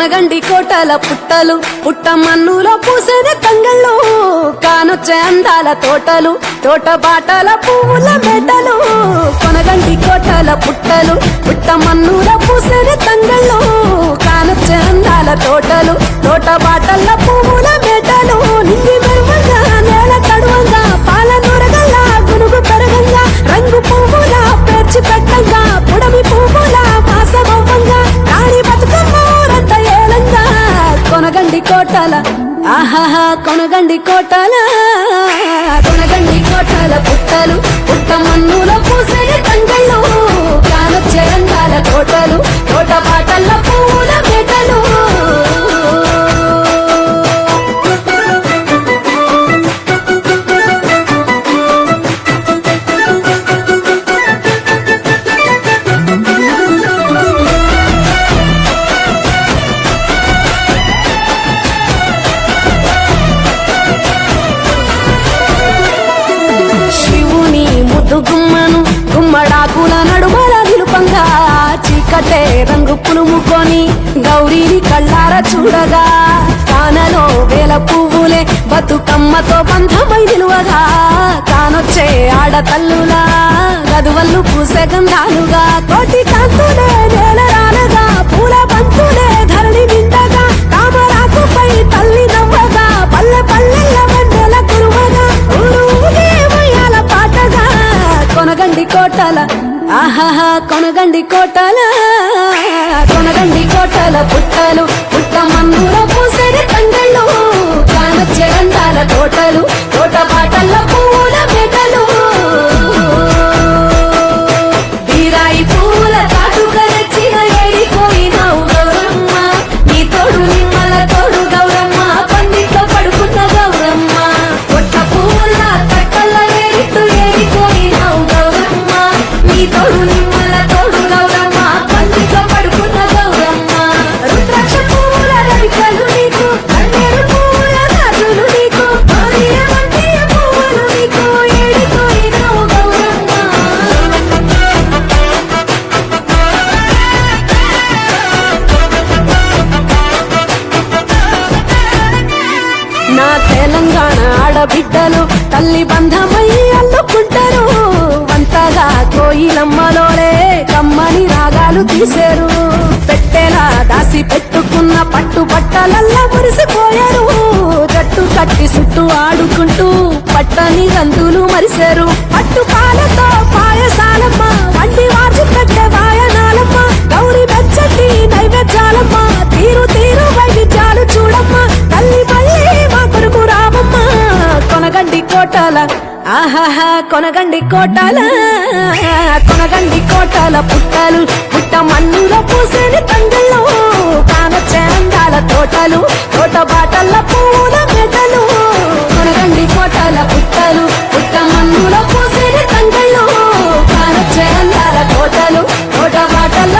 కొనగండి కోటల పుట్టలు పుట్ట మన్నులో పూసేది తంగళ్ళు కానొచ్చే అందాల తోటలు తోట బాటల పువ్వుల మెటలు. కొనగండి కోటల పుట్టలు పుట్ట మన్నులో పూసేది తంగళ్ళు కోటల. ఆహాహా కొనగండి కోటల. కొనగండి కోటల పుట్టలు. పుట్ట మన్నుల పూసే తంగళ్ళు. కానొచ్చే అందాల కోటలు. తోట పాటల పువ్వుల మేటలు. కానలో వేల పువ్వులే బతుకమ్మతో బంధమై నిలువగా. కానొచ్చే ఆడతల్లులా గదువల్లు పూసే గంధాలుగా. కోటి కాంతులే నేల రాలగా కొనగండి కోటల. ఆహాహా కొనగండి కోటల. కొనగండి కోటల పుట్టలు పుట్ట మన్నుల పూసరి తంగళ్ళు కానొచ్చే అందాల తోటలు తోట పాటల్లో పూల మెటలు తీశారు పెట్టేలా దాసి పెట్టుకున్న పట్టు బట్టలల్లా మురిసిపోయారు జట్టు కట్టి చుట్టూ ఆడుకుంటూ పట్టని గంతులు మరిశారు. పట్టు పాలతో పాయసాలమ్మ వండి వాచి పెట్టే వాయనాలమ్మ. గౌరి వెచ్చటి నైవేద్యాలమ్మ తీరు తీరు వైవిధ్యాలు చూడమ్మ. కోటాల ఆహాహా కొనగండి కోటాల కొనగండి కోటాల పుట్టలు పుట్ట మన్నులో పూసేని తంగళ్ళు కాన చేందాల తోటలు తోట బాటల పూల మెడలు. కొనగండి కోటాల పుట్టలు పుట్ట మన్నులో పూసేని తంగళ్ళు కాన చేందాల తోటలు తోట బాటల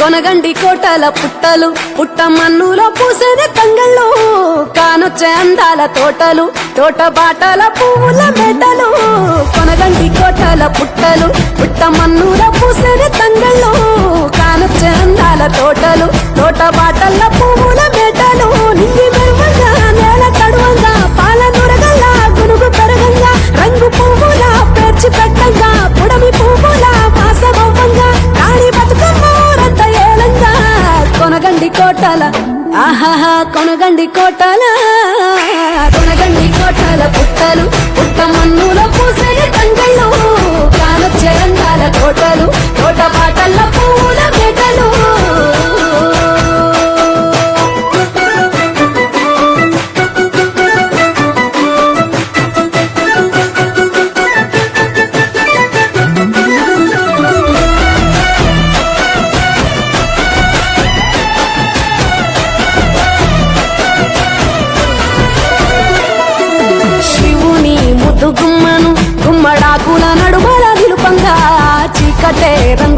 కొనగండి కోటల పుట్టలు పుట్ట మన్నులో పూసేది తంగళ్ళు కానొచ్చే అందాల తోటలు తోట బాటల పువ్వుల బెడ్డలు కొనగండి కోటల పుట్టలు పుట్ట మన్నులో పూసేది తంగళ్ళు కానొచ్చే అందాల తోటలు తోట బాటల పువ్వుల బెడ్డలు నింగి మెరువంగా కొనగండి కోటల కొనగండి కోటల పుట్టలు పుట్ట మన్నుల పూసరి తంగళ్ళు కానొచ్చే అందాల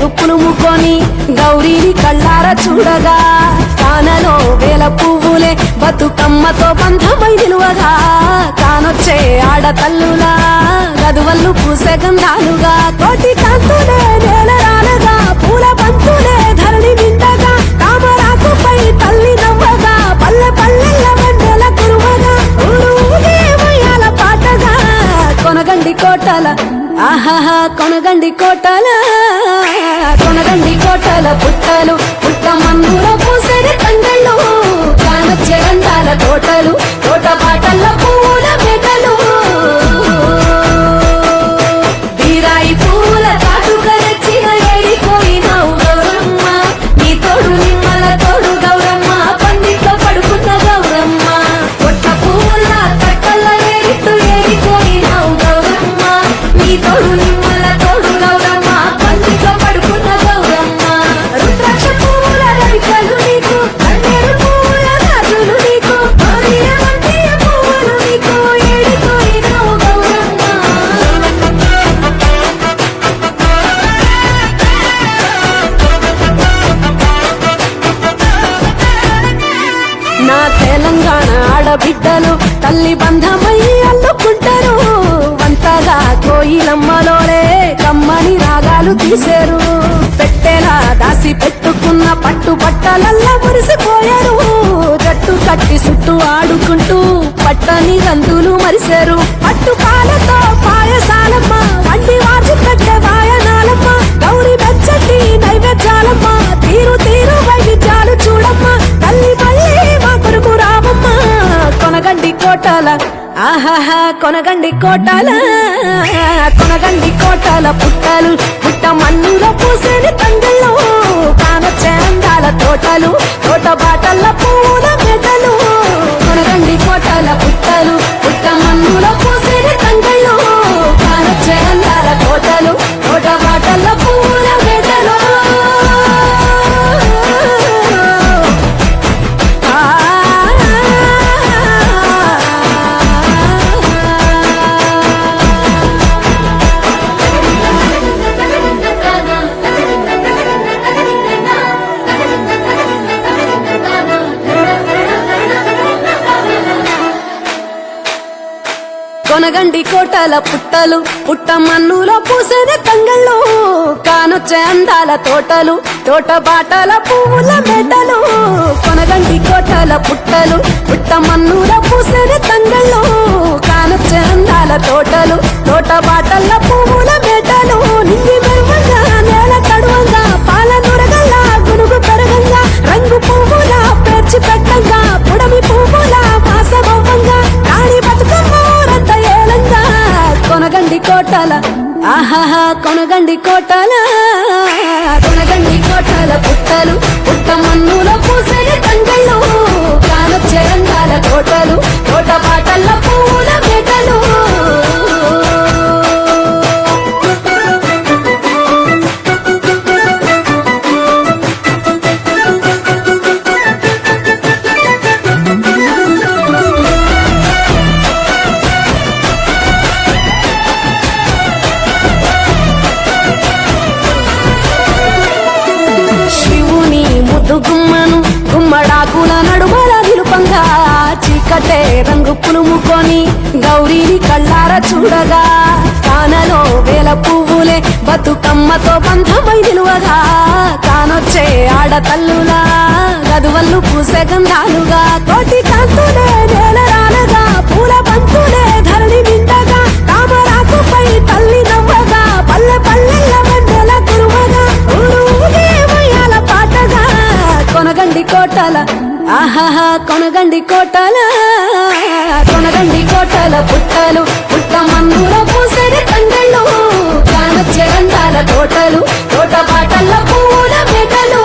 రంగు గౌరీని కళ్ళార చూడగా కానలో వేల పువ్వులే బతుకమ్మతో బంధమై నిలువగా కానొచ్చే ఆడతల్లులా గదువల్లు పూసే గంధాలుగా కోటి కాంతులే నేల రానగా పూల బంతులే ధరణి నిండగా తామరాకుపై తల్లి నవ్వగా పల్లె పల్లె వెన్నెల కురువగా ఊరు పాటగా కొనగండి కోటల ఆహాహా కొనగండి కోటలా. కొనగండి కోటల పుట్టలు పుట్ట మన్నుల పూసరి కండళ్ళు కానొచ్చే అందాల తోటలు తోట పాటల్లో తెలంగాణ ఆడబిడ్డలు తల్లి బంధమై అల్లుకుంటారు. వంతగా కోయిలమ్మలోనే కమ్మని రాగాలు తీశారు పెట్టేలా దాసి పెట్టుకున్న పట్టు బట్టలల్లా మురిసిపోయారు. జట్టు కట్టి చుట్టూ ఆడుకుంటూ పట్టని గంతులు మరిశారు పట్టు పాలతో పాయసాలమ్మ వండి కొనగండి కోటాల కొనగండి కోటాల పుట్టలు. పుట్ట మన్నులో పూసేని తండ్రిలో కానొచ్చే అందాల తోటలు తోట బాటల పూల మెటలు మండి కోటల పుట్టలు పుట్ట మన్నులో పూసేది తంగళ్ళు కానొచ్చే అందాల తోటలు తోట బాటల పువ్వుల బెడ్డలు కొనగండి కోటల పుట్టలు పుట్ట మన్నులో పూసేది తంగళ్ళు కానొచ్చే అందాల తోటలు తోట బాటల పువ్వుల బెడ్డలు నింగి కోటాల. ఆహాహా కొనగండి కోటాల. కొనగండి కోటాల పుట్టలు పుట్ట మన్నులో పూసే తంగళ్ళు కానొచ్చే రంగాల కోటలు కోట పాటల్లో కళ్ళార చూడగా కానలో వేల పువ్వులే బతుకమ్మతో బంధమై నిలువగా. కానొచ్చే ఆడతల్లులా గదువల్లు పూసే గంధాలుగా కోటి కాంతులే నేల రానగా పూల బంతులే ధరణి నిండగా. కామరాకుపై తల్లి నవ్వగా పల్లె పల్లెల్ల వెన్నెల కురువగా. ఊరు పాటగా కొనగండి కోటల ఆహాహా కొనగండి కోటల కొనగండి కోటల పుట్టలు. పుట్ట మన్నుల పూసరి కండళ్ళు కానొచ్చే అందాల తోటలు తోట పాటల పూల మెటలు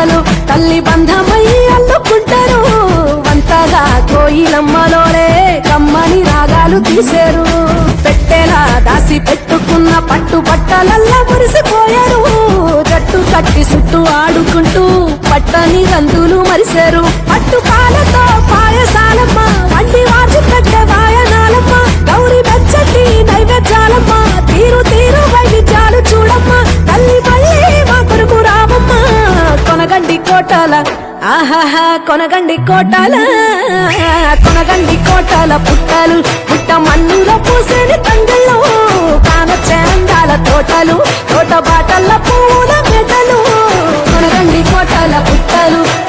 ఆడబిడ్డలు తల్లి బంధమై అల్లుకుంటారు. అంతగా కోయిలమ్మలోనే కమ్మని రాగాలు తీశారు పెట్టేలా దాసి పెట్టుకున్న పట్టు బట్టలల్లా మురిసిపోయారు. జట్టు కట్టి చుట్టూ ఆడుకుంటూ పట్టని రందులు మరిశారు పట్టు పాలతో పాయసాలమ్మ వండి వాచి పెట్టే వాయనాలమ్మ గౌరి వెచ్చటి నైవేద్యాలమ్మ. కోటాల. ఆహాహా కొనగండి కోటాల. కొనగండి కోటాల పుట్టలు. పుట్ట మన్నులో పూసేని తండ్రులు. కాన చేందాల తోటలు. తోట బాటల పూల మెడలు. కొనగండి కోటాల పుట్టలు.